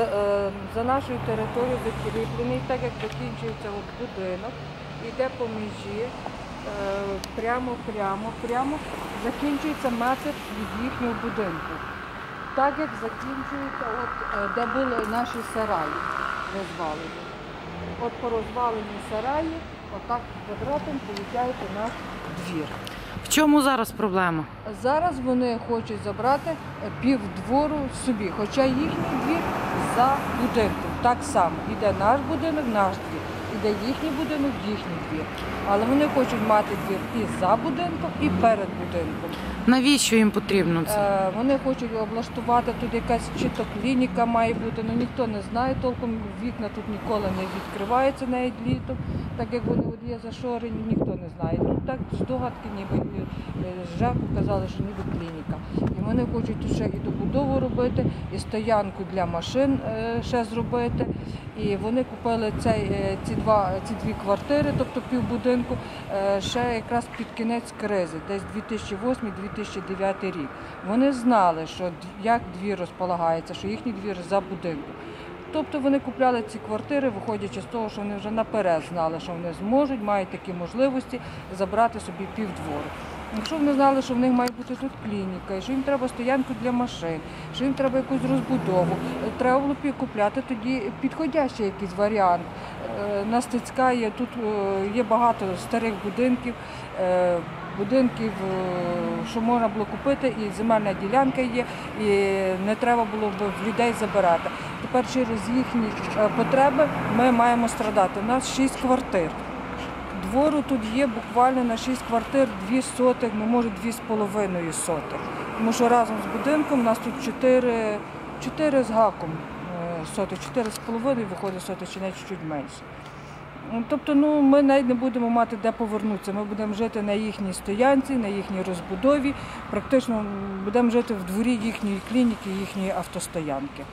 за, е, за нашою територією закріплений, так як закінчується от будинок, іде по межі, е, прямо, прямо, прямо закінчується метр від їхнього будинку. Так як закінчується, от, е, де були наші сараї розвалені. От по розваленій сараї, отак квадратом виходить наш двір. Чому зараз проблема? Зараз вони хочуть забрати пів двору собі, хоча їхній двір за будинком. Так само іде наш будинок, наш двір, іде їхній будинок, їхній двір. Але вони хочуть мати двір і за будинком, і перед будинком. Навіщо їм потрібно це? Е, Вони хочуть облаштувати тут якась чи то клініка має бути, ну ніхто не знає толком. Вікна тут ніколи не відкриваються навіть літом, так як вони от є зашорені, ніхто не знає. Ну так здогадки ніби е, з ЖЕКу казали, що ніби клініка. І вони хочуть тут ще і добудову робити, і стоянку для машин е, ще зробити. І вони купили цей, е, ці, два, ці дві квартири, тобто півбудинку, е, ще якраз під кінець кризи, десь 2008-2009 рік. Вони знали, що як двір розполагається, що їхній двір за будинком. Тобто вони купляли ці квартири, виходячи з того, що вони вже наперед знали, що вони зможуть, мають такі можливості забрати собі півдвору. Якщо вони знали, що в них має бути тут клініка, що їм треба стоянку для машин, що їм треба якусь розбудову, е, треба було купляти тоді підходящий якийсь варіант. Е, На Стецька є тут е, є багато старих будинків, будинків, що можна було купити, і земельна ділянка є, і не треба було б людей забирати. Тепер через їхні потреби ми маємо страдати. У нас шість квартир. Двору тут є буквально на 6 квартир 2 сотих, ну може 2,5 сотих. Тому що разом з будинком у нас тут 4, 4 з гаком е, сотих, 4,5 виходить сотих, чи навіть чуть менше. Ну, Тобто ну, ми навіть не будемо мати де повернутися. Ми будемо жити на їхній стоянці, на їхній розбудові, практично будемо жити в дворі їхньої клініки, їхньої автостоянки.